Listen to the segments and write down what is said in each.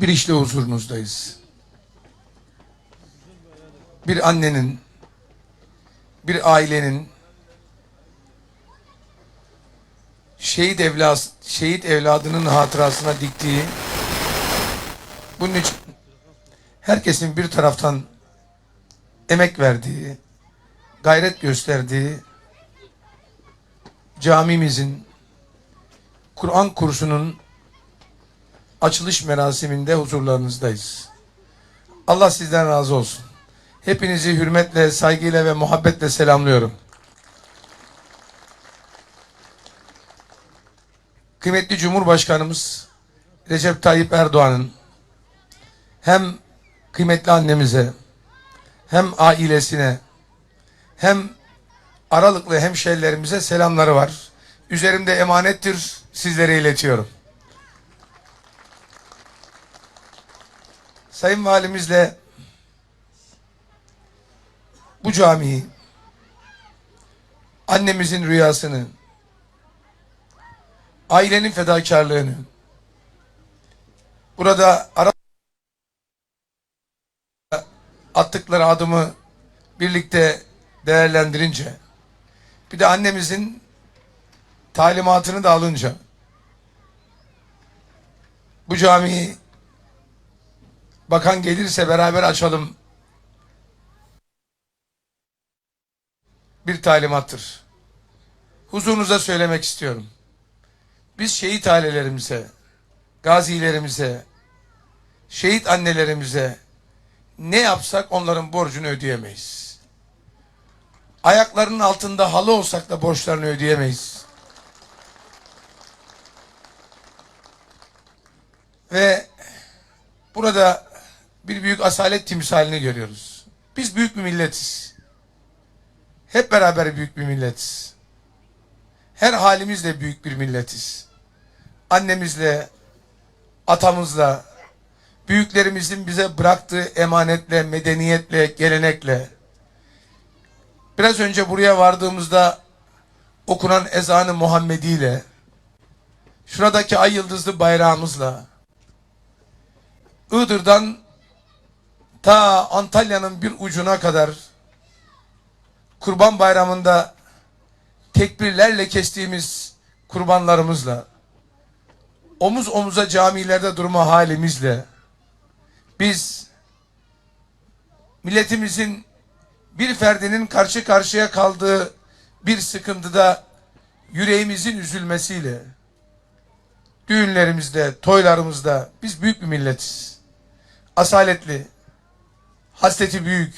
bir işle huzurunuzdayız. Bir annenin, bir ailenin şehit evlas, şehit evladının hatırasına diktiği bunun için herkesin bir taraftan emek verdiği, gayret gösterdiği camimizin Kur'an kursunun açılış merasiminde huzurlarınızdayız. Allah sizden razı olsun. Hepinizi hürmetle, saygıyla ve muhabbetle selamlıyorum. Kıymetli Cumhurbaşkanımız Recep Tayyip Erdoğan'ın hem kıymetli annemize hem ailesine hem aralıklı hemşerilerimize selamları var. Üzerimde emanettir sizlere iletiyorum. Sayın Valimizle bu camiyi annemizin rüyasını ailenin fedakarlığını burada ara attıkları adımı birlikte değerlendirince bir de annemizin talimatını da alınca bu camiyi bakan gelirse beraber açalım bir talimattır. Huzurunuza söylemek istiyorum. Biz şehit ailelerimize, gazilerimize, şehit annelerimize ne yapsak onların borcunu ödeyemeyiz. Ayaklarının altında halı olsak da borçlarını ödeyemeyiz. Ve burada asalet timsalini görüyoruz. Biz büyük bir milletiz. Hep beraber büyük bir milletiz. Her halimizle büyük bir milletiz. Annemizle, atamızla, büyüklerimizin bize bıraktığı emanetle, medeniyetle, gelenekle, biraz önce buraya vardığımızda okunan ezanı Muhammedi ile, şuradaki ay yıldızlı bayrağımızla, Iğdır'dan ta Antalya'nın bir ucuna kadar Kurban Bayramı'nda tekbirlerle kestiğimiz kurbanlarımızla omuz omuza camilerde durma halimizle biz milletimizin bir ferdinin karşı karşıya kaldığı bir sıkıntıda yüreğimizin üzülmesiyle düğünlerimizde, toylarımızda biz büyük bir milletiz. Asaletli, hasreti büyük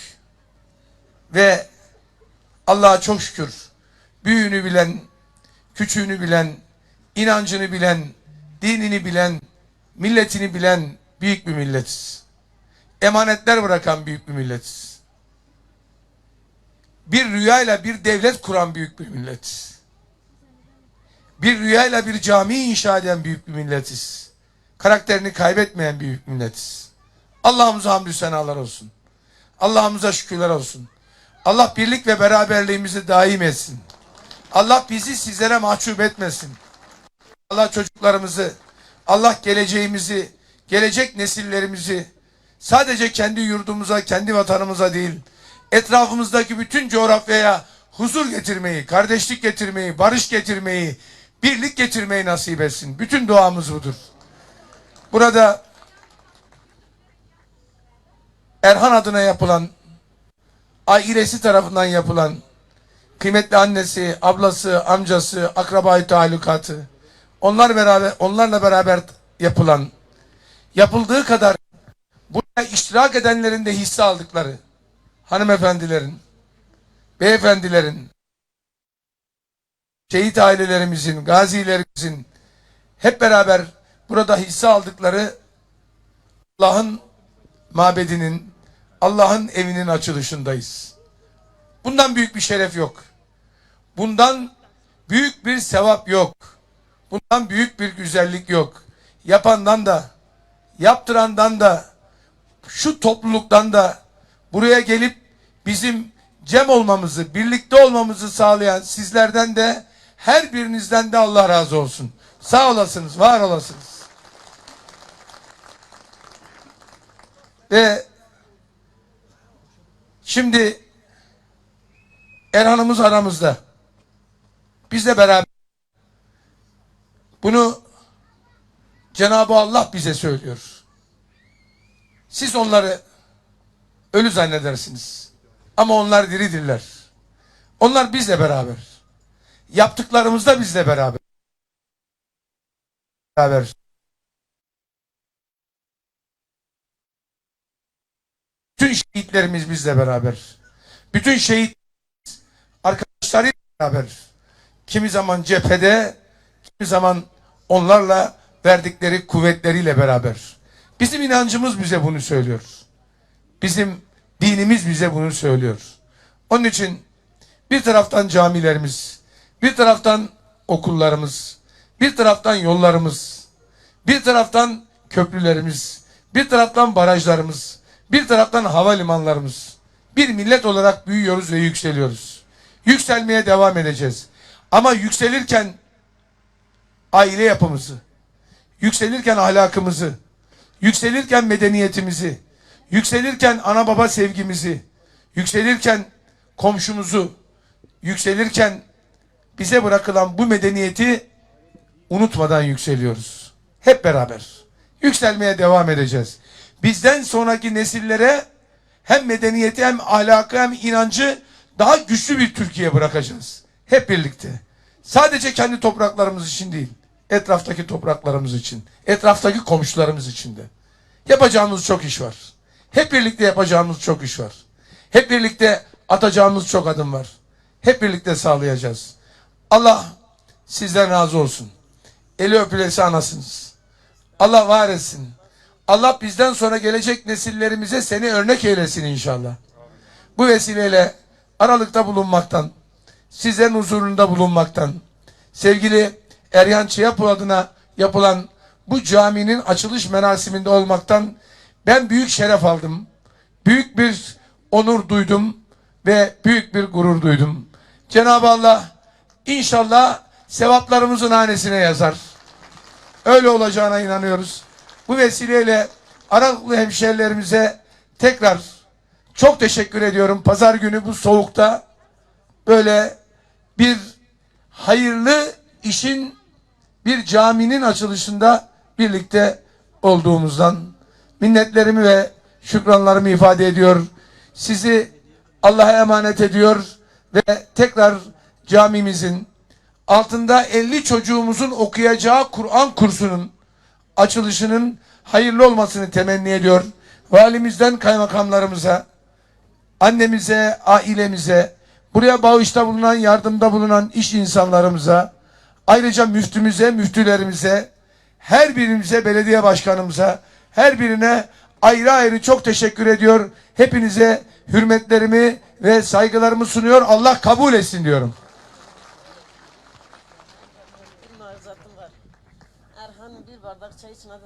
ve Allah'a çok şükür büyüğünü bilen, küçüğünü bilen, inancını bilen, dinini bilen, milletini bilen büyük bir milletiz. Emanetler bırakan büyük bir milletiz. Bir rüyayla bir devlet kuran büyük bir milletiz. Bir rüyayla bir cami inşa eden büyük bir milletiz. Karakterini kaybetmeyen büyük milletiz. Allah'ımıza hamdü senalar olsun. Allah'ımıza şükürler olsun. Allah birlik ve beraberliğimizi daim etsin. Allah bizi sizlere mahcup etmesin. Allah çocuklarımızı, Allah geleceğimizi, gelecek nesillerimizi sadece kendi yurdumuza, kendi vatanımıza değil, etrafımızdaki bütün coğrafyaya huzur getirmeyi, kardeşlik getirmeyi, barış getirmeyi, birlik getirmeyi nasip etsin. Bütün duamız budur. Burada Erhan adına yapılan, ailesi tarafından yapılan, kıymetli annesi, ablası, amcası, akrabayı talukatı, onlar beraber, onlarla beraber yapılan, yapıldığı kadar buraya iştirak edenlerin de hisse aldıkları, hanımefendilerin, beyefendilerin, şehit ailelerimizin, gazilerimizin hep beraber burada hisse aldıkları Allah'ın mabedinin, Allah'ın evinin açılışındayız. Bundan büyük bir şeref yok. Bundan büyük bir sevap yok. Bundan büyük bir güzellik yok. Yapandan da, yaptırandan da, şu topluluktan da buraya gelip bizim cem olmamızı, birlikte olmamızı sağlayan sizlerden de her birinizden de Allah razı olsun. Sağ olasınız, var olasınız. Ve şimdi Erhan'ımız aramızda. Bizle beraber. Bunu Cenab-ı Allah bize söylüyor. Siz onları ölü zannedersiniz. Ama onlar diridirler. Onlar bizle beraber. Yaptıklarımızda bizle beraber. Beraber. Bütün şehitlerimiz bizle beraber. Bütün şehit arkadaşlarıyla beraber. Kimi zaman cephede, kimi zaman onlarla verdikleri kuvvetleriyle beraber. Bizim inancımız bize bunu söylüyor. Bizim dinimiz bize bunu söylüyor. Onun için bir taraftan camilerimiz, bir taraftan okullarımız, bir taraftan yollarımız, bir taraftan köprülerimiz, bir taraftan barajlarımız, bir taraftan havalimanlarımız. Bir millet olarak büyüyoruz ve yükseliyoruz. Yükselmeye devam edeceğiz. Ama yükselirken aile yapımızı, yükselirken ahlakımızı, yükselirken medeniyetimizi, yükselirken ana baba sevgimizi, yükselirken komşumuzu, yükselirken bize bırakılan bu medeniyeti unutmadan yükseliyoruz. Hep beraber. Yükselmeye devam edeceğiz. Bizden sonraki nesillere hem medeniyeti hem ahlakı hem inancı daha güçlü bir Türkiye bırakacağız. Hep birlikte. Sadece kendi topraklarımız için değil. Etraftaki topraklarımız için. Etraftaki komşularımız için de. Yapacağımız çok iş var. Hep birlikte yapacağımız çok iş var. Hep birlikte atacağımız çok adım var. Hep birlikte sağlayacağız. Allah sizden razı olsun. Eli öpülesi anasınız. Allah var etsin. Allah bizden sonra gelecek nesillerimize seni örnek eylesin inşallah. Bu vesileyle aralıkta bulunmaktan, sizlerin huzurunda bulunmaktan, sevgili Eryan Çiyapur adına yapılan bu caminin açılış merasiminde olmaktan ben büyük şeref aldım. Büyük bir onur duydum ve büyük bir gurur duydum. Cenab-ı Allah inşallah sevaplarımızın hanesine yazar. Öyle olacağına inanıyoruz. Bu vesileyle Aralıklı hemşehrilerimize tekrar çok teşekkür ediyorum. Pazar günü bu soğukta böyle bir hayırlı işin bir caminin açılışında birlikte olduğumuzdan minnetlerimi ve şükranlarımı ifade ediyor. Sizi Allah'a emanet ediyor ve tekrar camimizin altında 50 çocuğumuzun okuyacağı Kur'an kursunun açılışının hayırlı olmasını temenni ediyor. Valimizden kaymakamlarımıza, annemize, ailemize, buraya bağışta bulunan, yardımda bulunan iş insanlarımıza, ayrıca müftümüze, müftülerimize, her birimize, belediye başkanımıza, her birine ayrı ayrı çok teşekkür ediyor. Hepinize hürmetlerimi ve saygılarımı sunuyor. Allah kabul etsin diyorum.